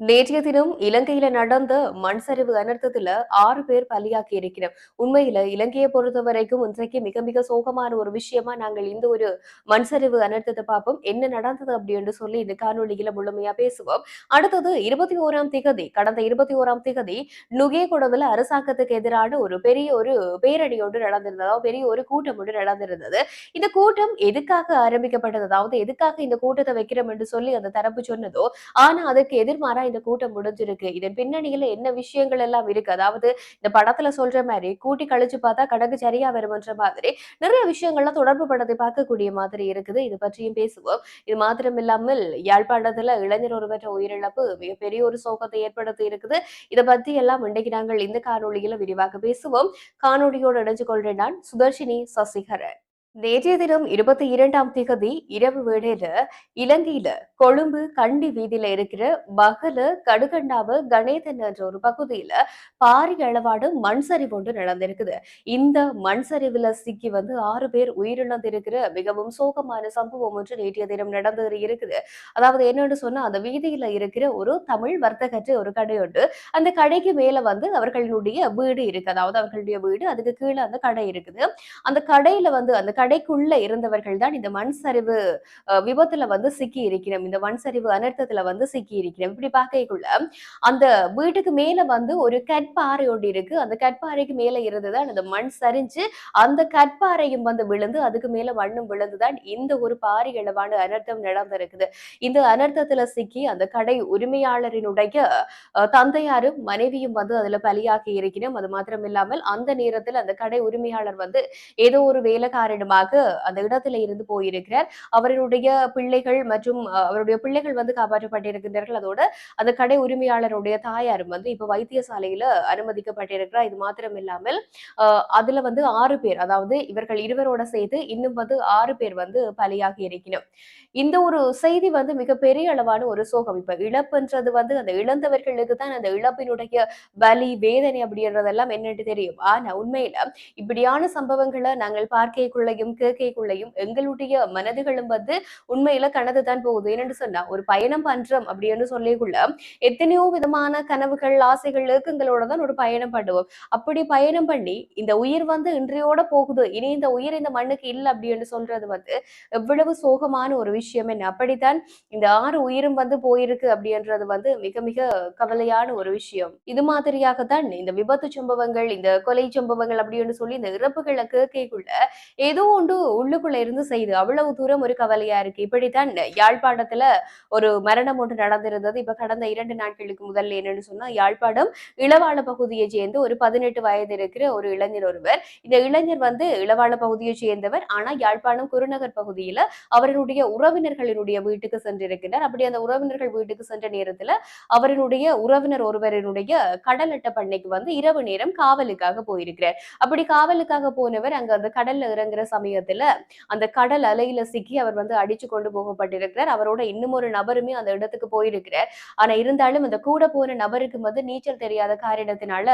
நேற்றைய தினம் இலங்கையில நடந்த மண் சரிவு அனர்த்தத்துல ஆறு பேர் பலியாக்கி இருக்கிறோம். உண்மையில இலங்கையை பொறுத்த வரைக்கும் இன்றைக்கு மிக மிக சோகமான ஒரு விஷயமா நாங்கள் இந்த ஒரு மண் சரிவு அனர்த்தத்தை பார்ப்போம். என்ன நடந்தது அப்படின்னு சொல்லி இந்த காணொலியில முழுமையா பேசுவோம். அடுத்தது இருபத்தி ஓராம் திகதி கடந்த இருபத்தி ஓராம் திகதி நுகேகுடவுல அரசாங்கத்துக்கு எதிரான ஒரு பெரிய ஒரு பேரணி ஒன்று நடந்திருந்தது. பெரிய ஒரு கூட்டம் ஒன்று நடந்திருந்தது. இந்த கூட்டம் எதுக்காக ஆரம்பிக்கப்பட்டது? அதாவது எதுக்காக இந்த கூட்டத்தை வைக்கிறோம் என்று சொல்லி அந்த தரப்பு சொன்னதோ ஆனா அதற்கு எதிர்மாறா இந்த கூட்டம் முடிஞ்சிருக்கு. இதன் பின்னணியில என்ன விஷயங்கள் எல்லாம் இருக்கு? அதாவது இந்த படத்துல சொல்ற மாதிரி கூட்டி கழிச்சு பார்த்தா கணக்கு சரியா வருமன்ற மாதிரி நிறைய விஷயங்கள்லாம் தொடர்பு படத்தை பார்க்கக்கூடிய மாதிரி இருக்குது. இது பற்றியும் பேசுவோம். இது மாத்திரம் இல்லாமல் யாழ்ப்பாணத்துல இளைஞர் ஒருவற்ற உயிரிழப்பு மிகப்பெரிய ஒரு சோகத்தை ஏற்படுத்தி இருக்குது. இதை பத்தி எல்லாம் இன்றைக்கு நாங்கள் இந்த காணொலியில விரிவாக பேசுவோம். காணொலியோடு இணைஞ்சு கொள்றேன் நான் சுதர்ஷினி சசிகரன். நேற்றைய தினம் இருபத்தி இரண்டாம் திகதி இரவு வேளையில இலங்கையில கொழும்பு கண்டி வீதியில இருக்கிற மகள கடுகண்டாவு கணேதன் என்ற ஒரு பகுதியில பாரிய அளவாடு மண் சரிவு ஒன்று நடந்திருக்குது. இந்த மண் சரிவுல சிக்கி வந்து ஆறு பேர் உயிரிழந்திருக்கிற மிகவும் சோகமான சம்பவம் ஒன்று நேற்றைய தினம் நடந்து இருக்குது. அதாவது என்னன்னு சொன்னா அந்த வீதியில இருக்கிற ஒரு தமிழ் வர்த்தகற்று ஒரு கடை உண்டு அந்த கடைக்கு மேல வந்து அவர்களுடைய வீடு இருக்கு. அதாவது அவர்களுடைய வீடு அதுக்கு கீழே அந்த கடை இருக்குது. அந்த கடையில வந்து அந்த கடைக்குள்ள இருந்தவர்கள் தான் இந்த மண் சரிவு விபத்துல வந்து சிக்கி இருக்கிறோம். இந்த மண் சரிவு அனர்த்தத்துல வந்து சிக்கி இருக்கிறோம். இப்படி பார்க்கக்குள்ள அந்த வீட்டுக்கு மேல வந்து ஒரு கற்பாறை ஒன்று இருக்கு. அந்த கற்பாறைக்கு மேல இருந்துதான் அந்த மண் சரிஞ்சு அந்த கற்பாறையும் வந்து விழுந்து அதுக்கு மேல மண்ணும் விழுந்துதான் இந்த ஒரு பாரி அளவான அனர்த்தம் நடந்திருக்குது. இந்த அனர்த்தத்துல சிக்கி அந்த கடை உரிமையாளரினுடைய தந்தையாரும் மனைவியும் வந்து அதுல பலியாகி இருக்கிறோம். அது மாத்திரம் இல்லாமல் அந்த நேரத்தில் அந்த கடை உரிமையாளர் வந்து ஏதோ ஒரு வேலைக்காரிடம் காரணமாக அந்த இடத்துல இருந்து போயிருக்கிறார். அவருடைய பிள்ளைகள் மற்றும் அவருடைய பிள்ளைகள் வந்து காப்பாற்றப்பட்டிருக்கின்றார்கள். அதோட அந்த கடை உரிமையாளருடைய தாயாரும் வந்து இப்ப வைத்தியசாலையில அனுமதிக்கப்பட்டிருக்கிறார். இது மாத்திரம் இல்லாமல் அதுல வந்து ஆறு பேர் அதாவது இவர்கள் இருவரோட சேர்த்து இன்னும் வந்து ஆறு பேர் வந்து பலியாகி இருக்கணும் இந்த ஒரு செய்தி வந்து மிகப்பெரிய அளவான ஒரு சோகம். இப்ப இழப்புன்றது வந்து அந்த இழந்தவர்களுக்கு தான் அந்த இழப்பினுடைய வலி வேதனை அப்படின்றதெல்லாம் என்னன்னு தெரியும். ஆனா உண்மையில இப்படியான சம்பவங்களை நாங்கள் பார்க்கைக்குள்ளையும் கேட்கைக்குள்ளையும் எங்களுடைய மனதுகளும் வந்து உண்மையில கனது தான் போகுது. என்னன்னு சொன்னா ஒரு பயணம் பண்றோம் அப்படின்னு சொல்லிக்குள்ள எத்தனையோ விதமான கனவுகள் ஆசைகள் ஏக்கங்களோட தான் ஒரு பயணம் பண்ணுவோம். அப்படி பயணம் பண்ணி இந்த உயிர் வந்து இன்றையோட போகுது. இனி இந்த உயிர் இந்த மண்ணுக்கு இல்லை அப்படின்னு சொல்றது வந்து எவ்வளவு சோகமான ஒரு விஷயம் என்ன? அப்படித்தான் இந்த ஆறு உயிரும் வந்து போயிருக்கு அப்படின்றது வந்து மிக மிக கவலையான ஒரு விஷயம். இது மாதிரியாகத்தான் இந்த விபத்து சம்பவங்கள் இந்த கொலை சம்பவங்கள் அப்படின்னு சொல்லி இந்த இறப்புகளை கேட்கைக்குள்ள ஏதோ ஒன்று உள்ளுக்குள்ள இருந்து செய்யுது. அவ்வளவு தூரம் ஒரு கவலையா இருக்கு. இப்படித்தான் யாழ்ப்பாணத்துல ஒரு மரணம் ஒன்று நடந்திருந்தது. இப்ப கடந்த இரண்டு நாட்களுக்கு முதல்ல என்னன்னு சொன்னா யாழ்ப்பாணம் இளவாள பகுதியை சேர்ந்து ஒரு பதினெட்டு வயது இருக்கிற ஒரு இளைஞர் ஒருவர். இந்த இளைஞர் வந்து இளவாள பகுதியை சேர்ந்தவர். ஆனா யாழ்ப்பாணம் குருநகர் பகுதியில அவருடைய உறவினர்களினுடைய வீட்டுக்கு சென்றிருக்கிறார். அப்படி அந்த உறவினர்கள் வீட்டுக்கு சென்ற நேரத்துல அவருடைய உறவினர் ஒருவரினுடைய கடல் அட்டை பண்ணைக்கு வந்து இரவு நேரம் காவலுக்காக போயிருக்கிறார். அப்படி காவலுக்காக போனவர் அங்க அந்த கடல்ல இறங்குற சமயத்துல அந்த கடல் அலையில சிக்கி அவர் வந்து அடிச்சு கொண்டு போகப்பட்டிருக்கிறார். அவரோட இன்னும் ஒரு நபருமே அந்த இடத்துக்கு போயிருக்கிறார். ஆனா இருந்தாலும் அந்த கூட போன நபருக்கு வந்து நீச்சல் தெரியாத காரணத்தினால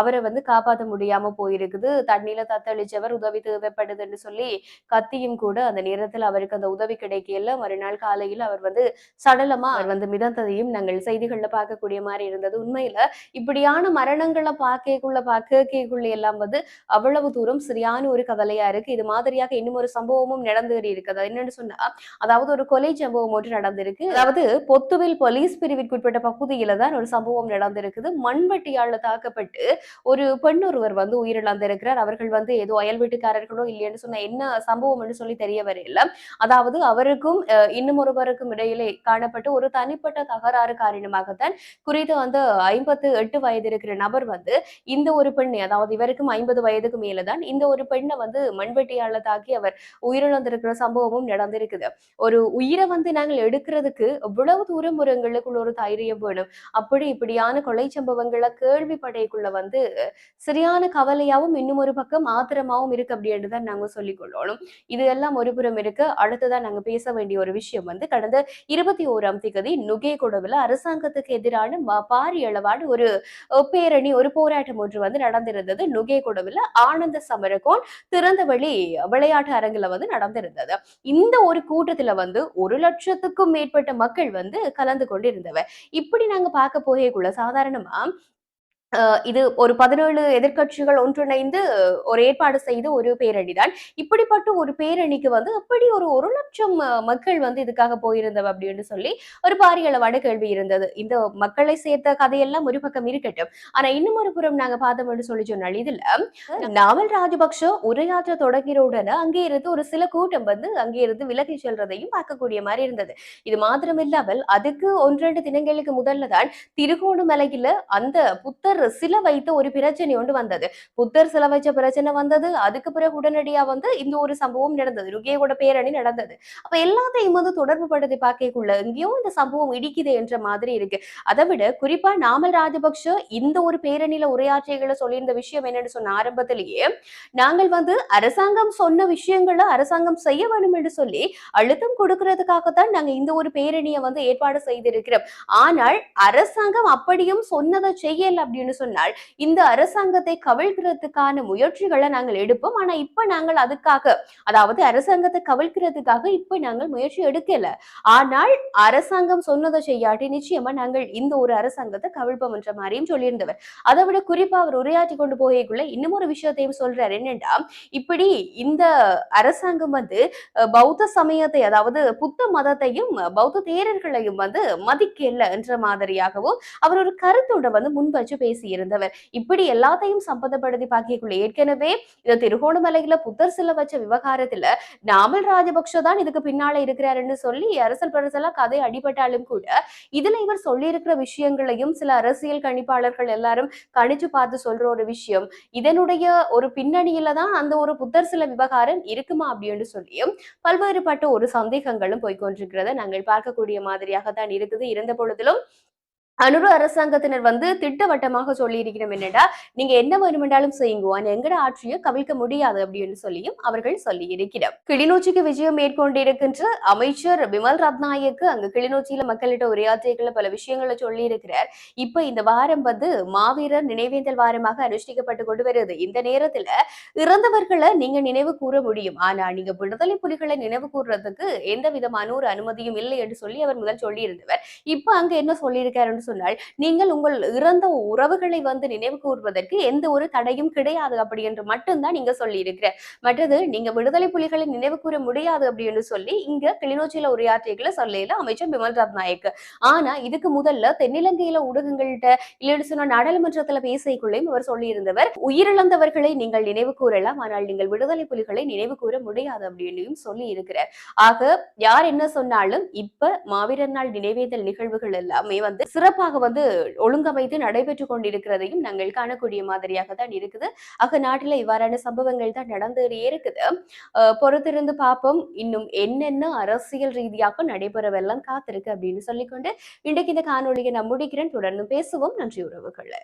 அவரை வந்து காப்பாற்ற முடியாம போயிருக்குது. தண்ணியில தத்தளிச்சவர் உதவி தேவைப்படுதுன்னு சொல்லி கத்தியும் கூட அந்த நேரத்துல அவருக்கு அந்த உதவி கிடைக்கல மறுநாள் காலையில அவர் வந்து சடலமா அவர் வந்து மிதந்ததையும் நாங்கள் செய்திகள்ல பார்க்கக்கூடிய மாதிரி இருந்தது. உண்மையில இப்படியான மரணங்களை பார்க்கக்குள்ள பார்க்கக்குள்ள எல்லாம் வந்து அவ்வளவு தூரம் சரியான ஒரு கவலையா இருக்கு. இது மாதிரி மாதிரியாக இன்னும் ஒரு சம்பவமும் நடந்து இருக்கிறது என்னன்னு சொன்னா அதாவது ஒரு கொலை சம்பவம் ஒன்று நடந்திருக்கு. அதாவது பொத்துவில் போலீஸ் பிரிவிற்குட்பட்ட பகுதியில தான் ஒரு சம்பவம் நடந்திருக்குது. மண்வெட்டியால தாக்கப்பட்டு ஒரு பெண் ஒருவர் வந்து உயிரிழந்திருக்கிறார். அவர்கள் வந்து ஏதோ அயல் வீட்டுக்காரர்களோ இல்லைன்னு சொன்ன என்ன சம்பவம் என்று சொல்லி தெரிய வரையில அதாவது அவருக்கும் இன்னும் ஒருவருக்கும் இடையிலே காணப்பட்டு ஒரு தனிப்பட்ட தகராறு காரணமாகத்தான் குறித்து வந்து ஐம்பத்து எட்டு வயது இருக்கிற நபர் வந்து இந்த ஒரு பெண்ணை அதாவது இவருக்கும் ஐம்பது வயதுக்கு மேலதான் இந்த ஒரு பெண்ணை வந்து மண்வெட்டியால தாக்கி அவர் உயிரிழந்திருக்கிற சம்பவமும் நடந்திருக்குது. ஒரு உயிரை வந்து நாங்கள் எடுக்கிறதுக்கு எவ்வளவு தூரம் ஒரு எங்களுக்குள்ள ஒரு தைரியம் வேணும். அப்படி இப்படியான கொலை சம்பவங்களை கேள்விப்படைக்குள்ள வந்து சரியான கவலையாவும் இன்னும் ஒரு பக்கம் ஆத்திரமாவும் இருக்கு அப்படின்னு தான் நாங்க சொல்லிக்கொள்ளணும். இது எல்லாம் ஒரு புறம் இருக்கு. அடுத்ததான் நாங்க பேச வேண்டிய ஒரு விஷயம் வந்து கடந்த இருபத்தி ஓராம் திகதி நுகேகுடவுல அரசாங்கத்துக்கு எதிரான பாரி பாரிய அளவான ஒரு பேரணி ஒரு போராட்டம் ஒன்று வந்து நடந்திருந்தது. நுகேகுடவுல ஆனந்த சமரகோன் திறந்தவெளி விளையாட்டு அரங்குல வந்து நடந்திருந்தது. இந்த ஒரு கூட்டத்துல வந்து ஒரு லட்சத்துக்கும் மேற்பட்ட மக்கள் வந்து கலந்து கொண்டிருந்தவர். இப்படி நாங்க பார்க்க போகக்குள்ள சாதாரணமா இது ஒரு பதினேழு எதிர்க்கட்சிகள் ஒன்றிணைந்து ஒரு ஏற்பாடு செய்த ஒரு பேரணி தான் இப்படிப்பட்ட ஒரு பேரணிக்கு வந்து அப்படி ஒரு ஒரு லட்சம் மக்கள் வந்து இதுக்காக போயிருந்தவ அப்படின்னு சொல்லி ஒரு பாரிய அளவான கேள்வி இருந்தது. இந்த மக்களை சேர்த்த கதையெல்லாம் ஒரு பக்கம் இருக்கட்டும். ஆனா இன்னும் ஒரு புறம் நாங்க பார்த்தோம்னு சொல்லி சொன்னால் இதுல நாமல் ராஜபக்ஷ உரையாற்ற தொடங்கிற உடனே அங்கே இருந்து ஒரு சில கூட்டம் வந்து அங்கே இருந்து விலகி செல்றதையும் பார்க்கக்கூடிய மாதிரி இருந்தது. இது மாத்திரமில்லாமல் அதுக்கு ஒன்றெண்டு தினங்களுக்கு முதல்ல தான் திருகோணமலையில அந்த புத்தர் சிலை வைத்த ஒரு பிரச்சனை ஒன்று வந்தது. புத்தர் சிலை வச்ச பிரச்சனை வந்தது. அதுக்கு பிறகு உடனடியா வந்து இந்த ஒரு சம்பவம் நடந்தது. ருகேகோட பேரணி நடந்தது. அப்ப எல்லாத்தையும் வந்து தொடர்பு படுத்தி பார்க்கக்குள்ள எங்கேயோ இந்த சம்பவம் இடிக்குது என்ற மாதிரி இருக்கு. அதை விட குறிப்பா நாமல் ராஜபக்ஷ இந்த ஒரு பேரணியில உரையாற்றிகளை சொல்லியிருந்த விஷயம் என்னன்னு சொன்ன ஆரம்பத்திலேயே நாங்கள் வந்து அரசாங்கம் சொன்ன விஷயங்களை அரசாங்கம் செய்ய வேண்டும் என்று சொல்லி அழுத்தம் கொடுக்கறதுக்காகத்தான் நாங்க இந்த ஒரு பேரணியை வந்து ஏற்பாடு செய்திருக்கிறோம். ஆனால் அரசாங்கம் அப்படியும் சொன்னதை செய்யல அப்படின்னு அப்படின்னு சொன்னால் இந்த அரசாங்கத்தை கவிழ்க்கிறதுக்கான முயற்சிகளை நாங்கள் எடுப்போம். ஆனா இப்ப நாங்கள் அதுக்காக அதாவது அரசாங்கத்தை கவிழ்க்கிறதுக்காக இப்ப நாங்கள் முயற்சி எடுக்கல. ஆனால் அரசாங்கம் சொன்னதை செய்யாட்டி நிச்சயமா நாங்கள் இந்த ஒரு அரசாங்கத்தை கவிழ்ப்போம் என்ற மாதிரியும் சொல்லியிருந்தவர். அதை விட குறிப்பா அவர் உரையாற்றி கொண்டு போகக்குள்ள இன்னும் ஒரு விஷயத்தையும் சொல்றாரு. என்னென்னா இப்படி இந்த அரசாங்கம் வந்து பௌத்த சமயத்தை அதாவது புத்த மதத்தையும் பௌத்த தேரர்களையும் வந்து மதிக்கல என்ற மாதிரியாகவும் அவர் ஒரு கருத்தோட வந்து முன் வச்சு பேசியிருந்தவர் இப்படி எல்லாத்தையும் சம்பந்தப்படுத்தி பார்க்கக்குள்ள ஏற்கனவே இந்த திருகோணமலையில புத்தர் சிலை வச்ச விவகாரத்துல நாமல் ராஜபக்ஷ தான் இதுக்கு பின்னால இருக்கிறாருன்னு சொல்லி அரசல் பரசலா கதை அடிபட்டாலும் கூட இதுல இவர் சொல்லியிருக்கிற விஷயங்களையும் சில அரசியல் கணிப்பாளர்கள் எல்லாரும் கணிச்சு பார்த்து சொல்ற ஒரு விஷயம் இதனுடைய ஒரு பின்னணியில தான் அந்த ஒரு புத்தர் சில விவகாரம் இருக்குமா அப்படின்னு சொல்லியும் பல்வேறுபட்ட ஒரு சந்தேகங்களும் போய்கொண்டிருக்கிறத நாங்கள் பார்க்கக்கூடிய மாதிரியாக தான் இருக்குது. இருந்த பொழுதிலும் அனுரு அரசாங்கத்தினர் வந்து திட்டவட்டமாக சொல்லி இருக்கிறோம் என்னடா நீங்க என்ன வேணுமென்றாலும் செய்யுங்க. ஆனா எங்கட ஆட்சியை கவிழ்க்க முடியாது அப்படின்னு சொல்லியும் அவர்கள் சொல்லி இருக்கிறார் கிளிநொச்சிக்கு விஜயம் மேற்கொண்டிருக்கின்ற அமைச்சர் விமல் ரத்நாயக்கு அங்கு கிளிநொச்சியில மக்களிட்ட உரையாற்றியங்கள பல விஷயங்களை சொல்லி இருக்கிறார் இப்ப இந்த வாரம் வந்து மாவீரர் நினைவேந்தல் வாரமாக அனுஷ்டிக்கப்பட்டு கொண்டு வருது. இந்த நேரத்துல இறந்தவர்களை நீங்க நினைவு கூற முடியும். ஆனா நீங்க விடுதலை புலிகளை நினைவு கூறுறதுக்கு எந்த விதமான ஒரு அனுமதியும் இல்லை என்று சொல்லி அவர் முதல் சொல்லி இருந்தவர் இப்ப அங்க என்ன சொல்லியிருக்காருன்னு சொன்னால் நீங்கள் உங்கள் இறந்த உறவுகளை வந்து நினைவு கூறுவதற்கு எந்த ஒரு தடையும் கிடையாது அப்படி என்று மட்டும்தான் நீங்க சொல்லி இருக்கிற மற்றது நீங்க விடுதலை புலிகளை நினைவு கூற முடியாது அப்படின்னு சொல்லி இங்க கிளிநொச்சியில உரையாற்றியங்களை சொல்லல அமைச்சர் பிமல் ரத்நாயக் ஆனா இதுக்கு முதல்ல தென்னிலங்கையில ஊடகங்கள்கிட்ட இல்லைன்னு சொன்ன நாடாளுமன்றத்துல பேசிக்குள்ளேயும் அவர் சொல்லியிருந்தவர் உயிரிழந்தவர்களை நீங்கள் நினைவு கூறலாம் ஆனால் நீங்கள் விடுதலை புலிகளை நினைவு கூற முடியாது அப்படின்னு சொல்லி இருக்கிறார் ஆக யார் என்ன சொன்னாலும் இப்ப மாவீரர் நாள் நினைவேதல் நிகழ்வுகள் எல்லாமே வந்து சிறப்பு சிறப்பாக வந்து ஒழுங்கமைத்து நடைபெற்று கொண்டிருக்கிறதையும் நாங்கள் காணக்கூடிய மாதிரியாக தான் இருக்குது. ஆக நாட்டில் இவ்வாறான சம்பவங்கள் தான் நடந்து இருக்குது. பொறுத்திருந்து பார்ப்போம். இன்னும் என்னென்ன அரசியல் ரீதியாக நடைபெறவெல்லாம் காத்திருக்கு அப்படின்னு சொல்லிக்கொண்டு இன்றைக்கு இந்த காணொலியை நான் முடிக்கிறேன். தொடர்ந்து பேசுவோம். நன்றி உறவுகளை.